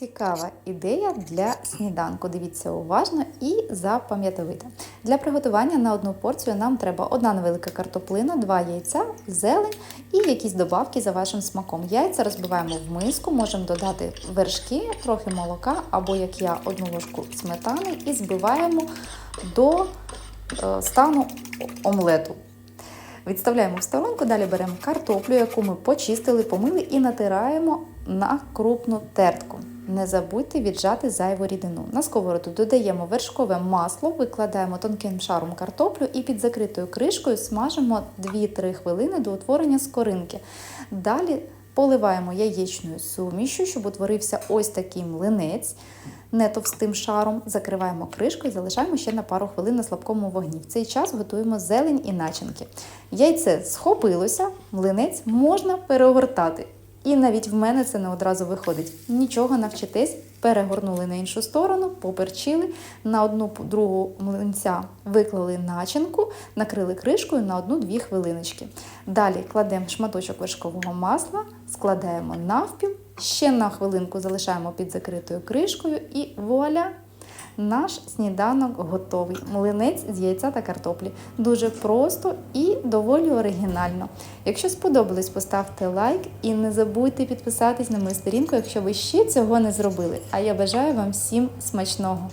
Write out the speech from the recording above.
Цікава ідея для сніданку. Дивіться уважно і запам'ятовуйте. Для приготування на одну порцію нам треба одна невелика картоплина, два яйця, зелень і якісь добавки за вашим смаком. Яйця розбиваємо в миску, можемо додати вершки, трохи молока або як я одну ложку сметани і збиваємо до е, стану омлету. Відставляємо в сторонку, далі беремо картоплю, яку ми почистили, помили і натираємо на крупну тертку. Не забудьте віджати зайву рідину. На сковороду додаємо вершкове масло, викладаємо тонким шаром картоплю і під закритою кришкою смажимо 2-3 хвилини до утворення скоринки. Далі поливаємо яєчною сумішю, щоб утворився ось такий млинець не товстим шаром, закриваємо кришкою і залишаємо ще на пару хвилин на слабкому вогні. В цей час готуємо зелень і начинки. Яйце схопилося, млинець можна перегортати. І навіть в мене це не одразу виходить. Нічого навчитесь, перегорнули на іншу сторону, поперчили, на одну другу млинця виклали начинку, накрили кришкою на одну-дві хвилиночки. Далі кладемо шматочок вершкового масла, складаємо навпіл, ще на хвилинку залишаємо під закритою кришкою і вуаля! Наш сніданок готовий. Млинець з яйця та картоплі. Дуже просто і доволі оригінально. Якщо сподобалось, поставте лайк і не забудьте підписатись на мою сторінку, якщо ви ще цього не зробили. А я бажаю вам всім смачного!